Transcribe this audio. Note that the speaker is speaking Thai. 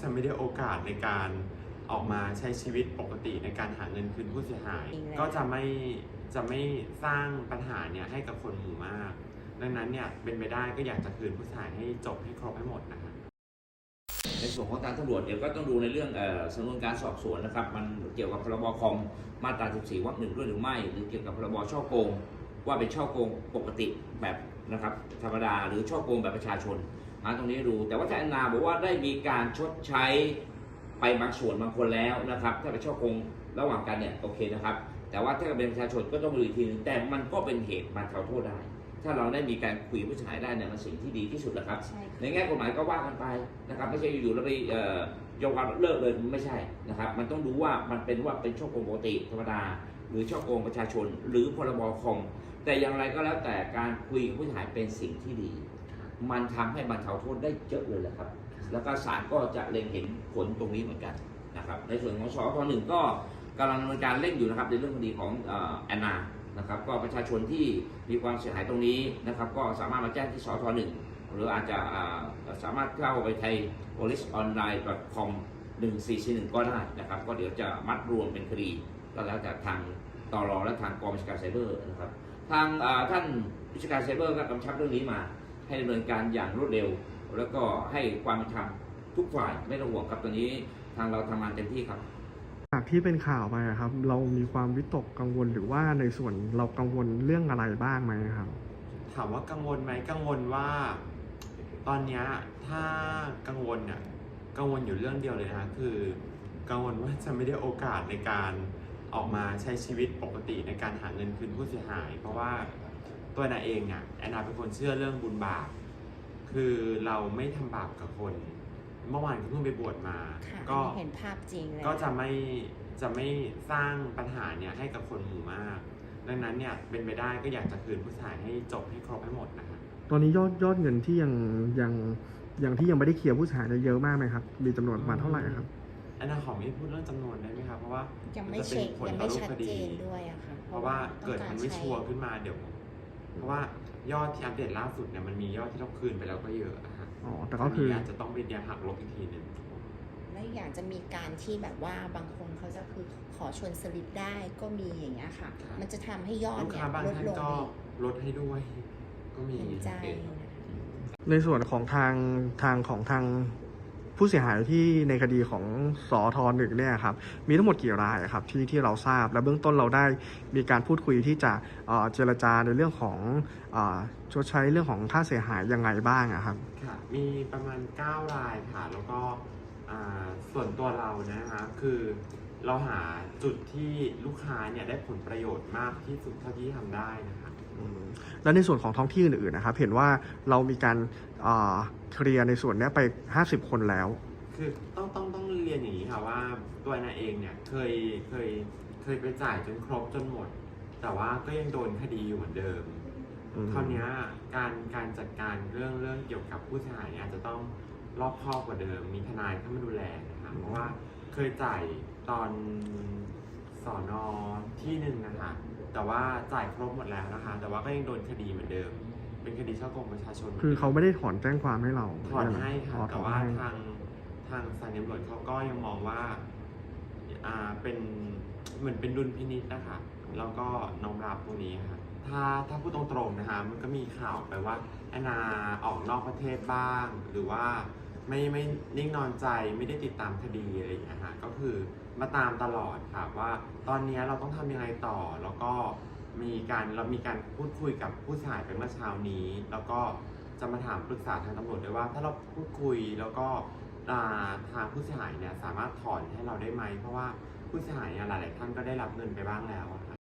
จะไม่ได้โอกาสในการออกมาใช้ชีวิตปกติในการหาเงินคืนผู้เสียหาย จริงแล้ว ก็จะไม่จะไม่สร้างปัญหาเนี่ยให้กับคนหมู่มาก ดังนั้นเนี่ยเป็นไปได้ก็อยากจะคืนผู้เสียหายให้จบให้ครบให้หมดนะคะ ในส่วนของทางตำรวจเดี๋ยวก็ต้องดูในเรื่องเอ่อสำนวนการสอบสวนนะครับ มันเกี่ยวกับพรบคอมมาตรา 14วรรคหนึ่งด้วยหรือไม่ หรือเกี่ยวกับพรบช่อโกง ว่าเป็นช่อโกงปกติแบบนะครับธรรมดาหรือช่อโกงแบบประชาชนหาตรงนี้ดู แต่ว่าทางแอนนาบอกว่าได้มีการชดใช้ไปบางส่วนบางคนแล้วนะครับ ถ้าเป็นช่อโกงระหว่างกันเนี่ยโอเคนะครับ แต่ว่าถ้าเป็นประชาชนก็ต้องดูอีกทีนึงแต่มันก็เป็นเหตุบรรเทาโทษได้ ถ้าเราได้มีการคุยกับผู้เสียหายได้เนี่ยมันสิ่งที่ดีที่สุดแล้วครับ ใช่ค่ะ ในแง่กฎหมายก็ว่ากันไปนะครับไม่ใช่อยู่ๆแล้วไปเอ่อยอมความเลิกเลยไม่ใช่นะครับ มันต้องดูว่ามันเป็นว่าเป็นช่อโกงปกติธรรมดา หรือช่อโกงประชาชน หรือพรบคอมแต่อย่างไรก็แล้วแต่การคุยกับผู้เสียหายเป็นสิ่งที่ดี มันทำให้บรรเทาโทษได้เยอะเลยแหละครับ แล้วก็ศาลก็จะเล็งเห็นผลตรงนี้เหมือนกันนะครับ ในส่วนของสพหนึ่งก็กำลังดำเนินการเร่งอยู่นะครับในเรื่องคดีของเอ่อแอนนานะครับ ก็ประชาชนที่มีความเสียหายตรงนี้นะครับ ก็สามารถมาแจ้งที่สพหนึ่งหรืออาจจะอ่าสามารถเข้าไปไทย policeonline.com 1441ก็ได้นะครับ ก็เดี๋ยวจะมัดรวมเป็นคดีก็แล้วแต่ทางตอรอและทางกองบัญชาการไซเบอร์นะครับ ทางอ่าท่านวิชาการไซเบอร์ก็กำชับเรื่องนี้มา ให้ดำเนินการอย่างรวดเร็ว แล้วก็ให้ความเป็นธรรมทุกฝ่ายไม่ต้องห่วงครับตอนนี้ทางเราทำงานเต็มที่ครับจากที่เป็นข่าวไปอะครับ เรามีความวิตกกังวลหรือว่าในส่วนเรากังวลเรื่องอะไรบ้างไหมครับ ถามว่ากังวลไหมกังวลว่า ตอนเนี้ยถ้ากังวลเนี่ยกังวลอยู่เรื่องเดียวเลยนะคะคือ กังวลว่าจะไม่ได้โอกาสในการออกมาใช้ชีวิตปกติในการหาเงินคืนผู้เสียหาย เพราะว่า ตัวแอนนาเองเนี่ยแอนนาเป็นคนเชื่อเรื่องบุญบาป คือเราไม่ทำบาปกับคน เมื่อวานก็เพิ่งไปบวชมา ค่ะก็เห็นภาพจริงเลยก็จะไม่จะไม่สร้างปัญหาเนี่ยให้กับคนหมู่มาก ดังนั้นเนี่ยเป็นไปได้ก็อยากจะคืนผู้เสียหายให้จบให้ครบให้หมดนะคะตอนนี้ยอดยอดเงินที่ยังยังยังที่ยังไม่ได้เคลียร์ผู้เสียหายเนี่ยเยอะมากไหมครับ มีจำนวนประมาณเท่าไหร่ครับอันนั้นขอไม่พูดเรื่องจำนวนได้ไหมครับเพราะว่ายังไม่จะป็เช็นคผลยังต่อไม่รูปชัดคเจดีนด้วยอะค่ะเพราะว่าเกิดมันไม่ต้องารชัวร์ใช้ขึ้นมาเดี๋ยว เพราะว่ายอดที่อัปเดตล่าสุดเนี่ยมันมียอดที่เราคืนไปแล้วก็เยอะอะฮะอ๋อแต่ก็คือนนี้อาจจะต้องเป็นยาหักลบอีกทีหนึ่งและอยากจะมีการที่แบบว่าบางคนเขาจะคือขอชนสลิปได้ก็มีอย่างเงี้ยค่ะ มันจะทำให้ยอดลูกเนี่ค้ายบางลดท่านลงก็อีกลดให้ด้วย ก็มี เห็นใจในส่วนของทางทางของทาง ผู้เสียหายที่ในคดีของสอทหนึ่งเนี่ยครับมีทั้งหมดกี่รายครับที่ที่เราทราบและเบื้องต้นเราได้มีการพูดคุยที่จะเจรจาในเรื่องของอชดใช้เรื่องของค่าเสียหายยังไงบ้างครับค่ะมีประมาณ 9 รายค่ะแล้วก็ส่วนตัวเรานะคะคือเราหาจุดที่ลูกค้าเนี่ยได้ผลประโยชน์มากที่สุดเท่าที่ทำได้นะคะ แล้วในส่วนของท้องที่อื่นๆนะครับ เห็นว่าเรามีการเอ่อเคลียร์ในส่วนเนี้ยไป 50 คนแล้ว คือต้องต้องต้องเรียนอย่างนี้ค่ะว่าตัวนาเองเนี่ยเคยเคยเคยไปจ่ายจนครบจนหมด แต่ว่าก็ยังโดนคดีอยู่เหมือนเดิมอืมคราวเนี้ยการการจัดการเรื่องเรื่องเกี่ยวกับผู้เสียหายเนี่ยอาจจะต้องรอบคอบกว่าเดิม มีทนายเข้ามาดูแลนะคะเพราะว่าเคยจ่ายตอนสอนอที่หนึ่งนะคะ แต่ว่าจ่ายครบหมดแล้วนะคะ แต่ว่าก็ยังโดนคดีเหมือนเดิม เป็นคดีช่อโกงประชาชนคือเขาไม่ได้ถอนแจ้งความให้เราถอนให้อ๋ค่ะอถแต่อนว่าให้ทางทางสถานีตำรวจเขาก็ยังมองว่าอ่าเป็นเหมือนเป็นดุลพินิษนะคะแล้วก็น้อมรับตรงนี้ค่ะถ้าถ้าพูดตรงๆนะคะมันก็มีข่าวไปว่าแอนนาออกนอกประเทศบ้างหรือว่า ไม่ไม่นิ่งนอนใจไม่ได้ติดตามคดีอะไรอย่างเงี้ยค่ะก็คือมาตามตลอดค่ะว่าตอนนี้เราต้องทำยังไงต่อแล้วก็มีการเรามีการพูดคุยกับผู้เสียหายไปเมื่อเช้านี้ แล้วก็จะมาถามปรึกษาทางตำรวจด้วยว่า ถ้าเราพูดคุยแล้วก็อ่าทางผู้เสียหายเนี่ยสามารถถอนให้เราได้ไหมเพราะว่าผู้เสียหายเนี่ยหลาย ๆ ท่านก็ได้รับเงินไปบ้างแล้วอะค่ะ